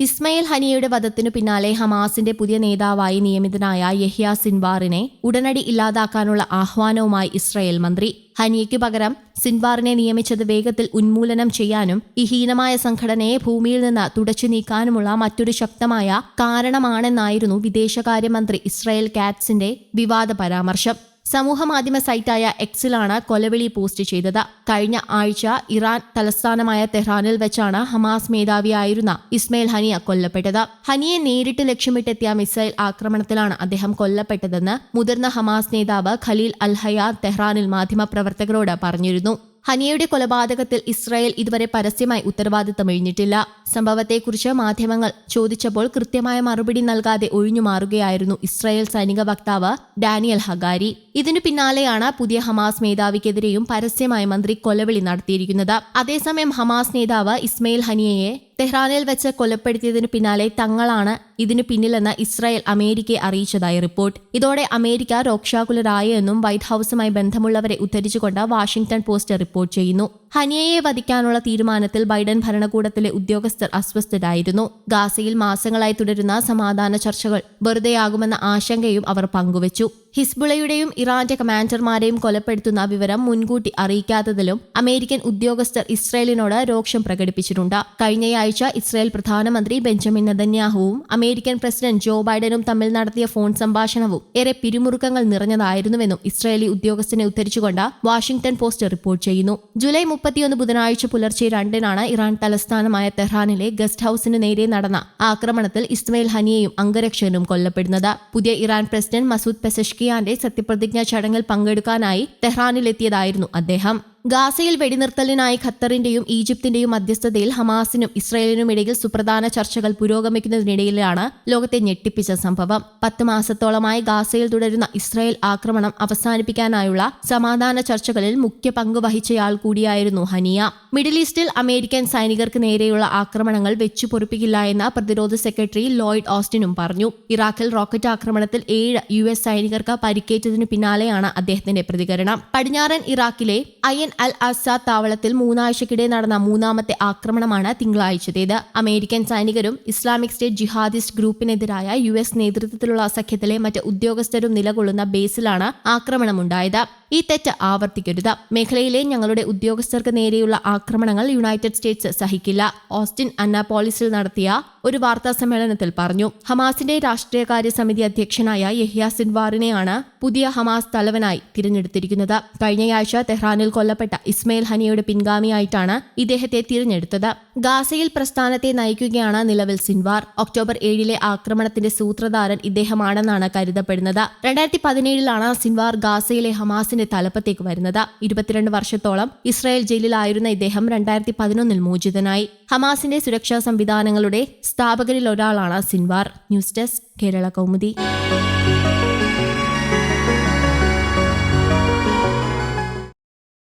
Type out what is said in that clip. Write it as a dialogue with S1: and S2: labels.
S1: ഇസ്മയിൽ ഹനിയയുടെ വധത്തിനു പിന്നാലെ ഹമാസിന്റെ പുതിയ നേതാവായി നിയമിതനായ യഹ്യ സിൻവാറിനെ ഉടനടി ഇല്ലാതാക്കാനുള്ള ആഹ്വാനവുമായി ഇസ്രായേൽ മന്ത്രി. ഹനിയയ്ക്കു പകരം സിൻവാറിനെ നിയമിച്ചത് വേഗത്തിൽ ഉന്മൂലനം ചെയ്യാനും ഈ ഹീനമായ സംഘടനയെ ഭൂമിയിൽ നിന്ന് തുടച്ചു നീക്കാനുമുള്ള മറ്റൊരു ശക്തമായ കാരണമാണെന്നായിരുന്നു വിദേശകാര്യമന്ത്രി ഇസ്രായേൽ കാറ്റ്സിന്റെ വിവാദ പരാമർശം. സമൂഹമാധ്യമ സൈറ്റായ എക്സിലാണ് കൊലവിളി പോസ്റ്റ് ചെയ്തത്. കഴിഞ്ഞ ആഴ്ച ഇറാൻ തലസ്ഥാനമായ തെഹ്റാനിൽ വെച്ചാണ് ഹമാസ് മേധാവിയായിരുന്ന ഇസ്മയിൽ ഹനിയ കൊല്ലപ്പെട്ടത്. ഹനിയെ നേരിട്ട് ലക്ഷ്യമിട്ടെത്തിയ മിസൈൽ ആക്രമണത്തിലാണ് അദ്ദേഹം കൊല്ലപ്പെട്ടതെന്ന് മുതിർന്ന ഹമാസ് നേതാവ് ഖലീൽ അൽഹയ തെഹ്റാനിൽ മാധ്യമപ്രവർത്തകരോട് പറഞ്ഞിരുന്നു. ഹനിയയുടെ കൊലപാതകത്തിൽ ഇസ്രായേൽ ഇതുവരെ പരസ്യമായി ഉത്തരവാദിത്തം എഴുന്നിട്ടില്ല സംഭവത്തെക്കുറിച്ച് മാധ്യമങ്ങൾ ചോദിച്ചപ്പോൾ കൃത്യമായ മറുപടി നൽകാതെ ഒഴിഞ്ഞു മാറുകയായിരുന്നു ഇസ്രായേൽ സൈനിക വക്താവ് ഡാനിയൽ ഹഗാരി. ഇതിനു പിന്നാലെയാണ് പുതിയ ഹമാസ് മേധാവിക്കെതിരെയും പരസ്യമായി മന്ത്രി കൊലവിളി നടത്തിയിരിക്കുന്നത്. അതേസമയം ഹമാസ് നേതാവ് ഇസ്മയിൽ ഹനിയയെ തെഹ്റാനിൽ വെച്ച് കൊലപ്പെടുത്തിയതിന് പിന്നാലെ തങ്ങളാണ് ഇതിനു പിന്നിലെന്ന് ഇസ്രായേൽ അമേരിക്കയെ അറിയിച്ചതായി റിപ്പോർട്ട്. ഇതോടെ അമേരിക്ക രോക്ഷാകുലരായെന്നും വൈറ്റ് ഹൌസുമായി ബന്ധമുള്ളവരെ ഉദ്ധരിച്ചുകൊണ്ട് വാഷിംഗ്ടൺ പോസ്റ്റ് റിപ്പോർട്ട് ചെയ്യുന്നു. ഹനിയയെ വധിക്കാനുള്ള തീരുമാനത്തിൽ ബൈഡൻ ഭരണകൂടത്തിലെ ഉദ്യോഗസ്ഥർ അസ്വസ്ഥരായിരുന്നു. ഗാസയിൽ മാസങ്ങളായി തുടരുന്ന സമാധാന ചർച്ചകൾ വെറുതെയാകുമെന്ന ആശങ്കയും അവർ പങ്കുവച്ചു. ഹിസ്ബുളയുടെയും ഇറാന്റെ കമാൻഡർമാരെയും കൊലപ്പെടുത്തുന്ന വിവരം മുൻകൂട്ടി അറിയിക്കാത്തതിലും അമേരിക്കൻ ഉദ്യോഗസ്ഥർ ഇസ്രയേലിനോട് രോക്ഷം പ്രകടിപ്പിച്ചിട്ടുണ്ട്. കഴിഞ്ഞയാഴ്ച ഇസ്രയേൽ പ്രധാനമന്ത്രി ബെഞ്ചമിൻ നെതന്യാഹുവും അമേരിക്കൻ പ്രസിഡന്റ് ജോ ബൈഡനും തമ്മിൽ നടത്തിയ ഫോൺ സംഭാഷണവും ഏറെ പിരിമുറുക്കങ്ങൾ നിറഞ്ഞതായിരുന്നുവെന്നും ഇസ്രയേലി ഉദ്യോഗസ്ഥനെ ഉദ്ധരിച്ചുകൊണ്ട് വാഷിംഗ്ടൺ പോസ്റ്റ് റിപ്പോർട്ട് ചെയ്യുന്നു. ജൂലൈ മുപ്പത്തിയൊന്ന് ബുധനാഴ്ച പുലർച്ചെ രണ്ടിനാണ് ഇറാൻ തലസ്ഥാനമായ തെഹ്റാനിലെ ഗസ്റ്റ് ഹൌസിന് നേരെ നടന്ന ആക്രമണത്തിൽ ഇസ്മയിൽ ഹനിയയും അംഗരക്ഷകനും കൊല്ലപ്പെടുന്നത്. പുതിയ ഇറാൻ പ്രസിഡന്റ് മസൂദ് പെസഷ്കിയാന്റെ സത്യപ്രതിജ്ഞാ ചടങ്ങിൽ പങ്കെടുക്കാനായി തെഹ്റാനിലെത്തിയതായിരുന്നു അദ്ദേഹം. ഗാസയിൽ വെടിനിർത്തലിനായി ഖത്തറിന്റെയും ഈജിപ്തിന്റെയും മധ്യസ്ഥതയിൽ ഹമാസിനും ഇസ്രയേലിനും ഇടയിൽ സുപ്രധാന ചർച്ചകൾ പുരോഗമിക്കുന്നതിനിടയിലാണ് ലോകത്തെ ഞെട്ടിപ്പിച്ച സംഭവം. പത്ത് മാസത്തോളമായി ഗാസയിൽ തുടരുന്ന ഇസ്രായേൽ ആക്രമണം അവസാനിപ്പിക്കാനായുള്ള സമാധാന ചർച്ചകളിൽ മുഖ്യ പങ്ക് വഹിച്ചയാൾ കൂടിയായിരുന്നു ഹനിയ. മിഡിൽ ഈസ്റ്റിൽ അമേരിക്കൻ സൈനികർക്ക് നേരെയുള്ള ആക്രമണങ്ങൾ വെച്ചു പൊറുപ്പിക്കില്ല എന്ന് പ്രതിരോധ സെക്രട്ടറി ലോയിഡ് ഓസ്റ്റിനും പറഞ്ഞു. ഇറാഖിൽ റോക്കറ്റ് ആക്രമണത്തിൽ ഏഴ് യു എസ് സൈനികർക്ക് പരിക്കേറ്റതിനു പിന്നാലെയാണ് അദ്ദേഹത്തിന്റെ പ്രതികരണം. പടിഞ്ഞാറൻ ഇറാഖിലെ അയൻ അൽ അസാദ് താവളത്തിൽ മൂന്നാഴ്ചക്കിടെ നടന്ന മൂന്നാമത്തെ ആക്രമണമാണ് തിങ്കളാഴ്ചത്തേത് അമേരിക്കൻ സൈനികരും ഇസ്ലാമിക് സ്റ്റേറ്റ് ജിഹാദിസ്റ്റ് ഗ്രൂപ്പിനെതിരായ യു എസ് നേതൃത്വത്തിലുള്ള സഖ്യത്തിലെ മറ്റ് ഉദ്യോഗസ്ഥരും നിലകൊള്ളുന്ന ബേസിലാണ് ആക്രമണമുണ്ടായത്. ഈ തെറ്റ് ആവർത്തിക്കരുത്. മേഖലയിലെ ഞങ്ങളുടെ ഉദ്യോഗസ്ഥർക്ക് നേരെയുള്ള ആക്രമണങ്ങൾ യുണൈറ്റഡ് സ്റ്റേറ്റ്സ് സഹിക്കില്ല. ഓസ്റ്റിൻ അന്നാപോളിസിൽ നടത്തിയ ഒരു വാർത്താ സമ്മേളനത്തിൽ പറഞ്ഞു. ഹമാസിന്റെ രാഷ്ട്രീയകാര്യ സമിതി അധ്യക്ഷനായ യഹ്യ സിൻവാറിനെയാണ് പുതിയ ഹമാസ് തലവനായി തിരഞ്ഞെടുത്തിരിക്കുന്നത്. കഴിഞ്ഞയാഴ്ച തെഹ്റാനിൽ കൊല്ലപ്പെട്ട ഇസ്മയിൽ ഹനിയുടെ പിൻഗാമിയായിട്ടാണ് ഇദ്ദേഹത്തെ തിരഞ്ഞെടുത്തത്. ഗാസയിൽ പ്രസ്ഥാനത്തെ നയിക്കുകയാണ് നിലവിൽ സിൻവാർ. ഒക്ടോബർ ഏഴിലെ ആക്രമണത്തിന്റെ സൂത്രധാരൻ ഇദ്ദേഹമാണെന്നാണ് കരുതപ്പെടുന്നത്. രണ്ടായിരത്തി പതിനേഴിലാണ് സിൻവാർ ഗാസയിലെ ഹമാസിന്റെ തലപ്പത്തേക്ക് വരുന്നത്. ഇരുപത്തിരണ്ട് വർഷത്തോളം ഇസ്രായേൽ ജയിലിലായിരുന്ന ഇദ്ദേഹം രണ്ടായിരത്തി പതിനൊന്നിൽ മോചിതനായി. ഹമാസിന്റെ സുരക്ഷാ സംവിധാനങ്ങളുടെ സ്ഥാപകരിൽ ഒരാളാണ് Sinwar. News desk Kerala Kaumudi.